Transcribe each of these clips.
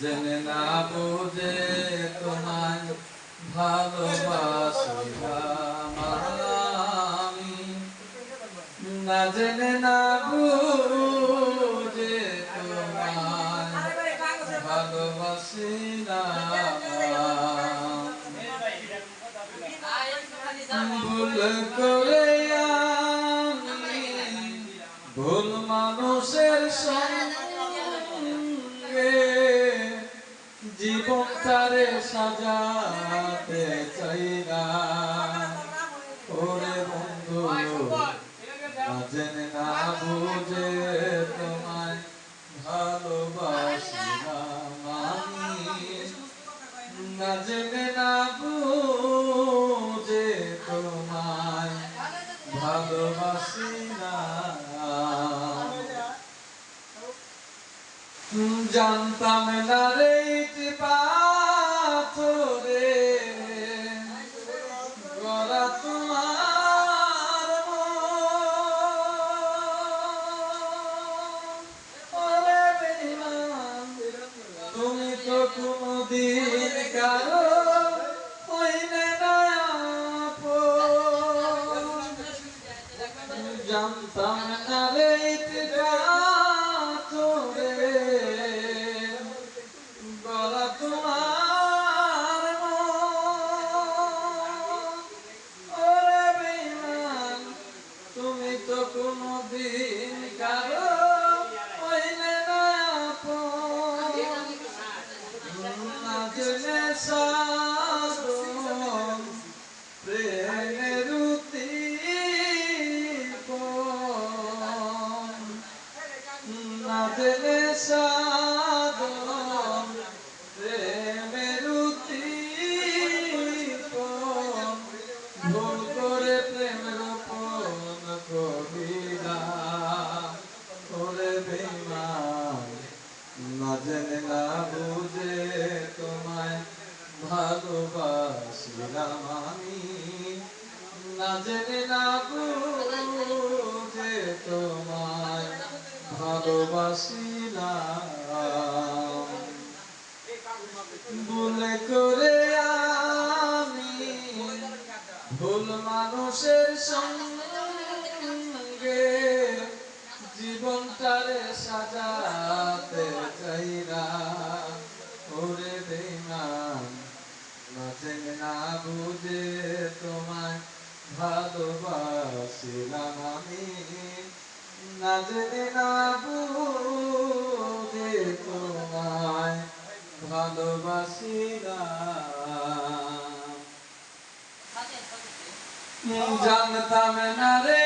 জেনে না বুঝে তোমায় ভালোবাসি আমি। না জেনে না সাজাতে চাই না ওরে বন্ধু না জেনে না বুঝে তোমায় ভালোবাসিলাম। আমি না জেনে না বুঝে তোমায় ভালোবাসি না জানতাম না রে গলা তোমার। তুমি তো কোনদিন কারও হইলে না। জানতাম কোনদিন ভালোবাসিলাম আমি না জেনে না বুঝে তোমায় ভালোবাসিলাম বুঝে তোমায় ভালোবাসিলাম আমি না জেনে না বুঝে তোমায় ভালোবাসিলাম। জানতাম না রে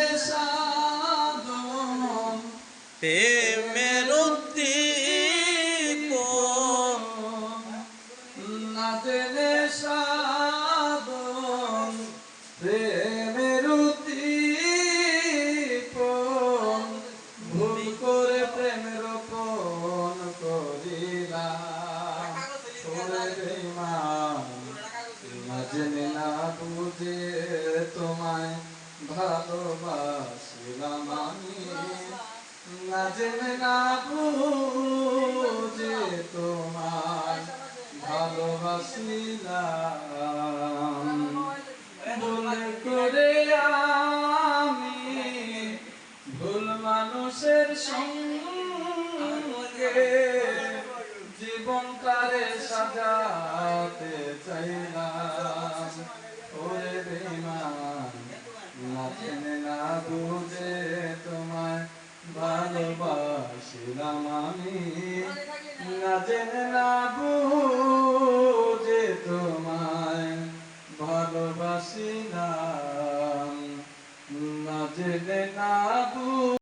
বুঝে তোমায় ভালোবাসিলাম আমি। না জেনে না বুঝে তোমায় ভালোবাসিলাম। ভুল করে আমি ভুল মানুষের সঙ্গে জীবনটারে সাজাতে চাইলাম। বেমান না চেনে না বুঝে তোমায় ভালোবাসিলাম আমি। না? জেনে না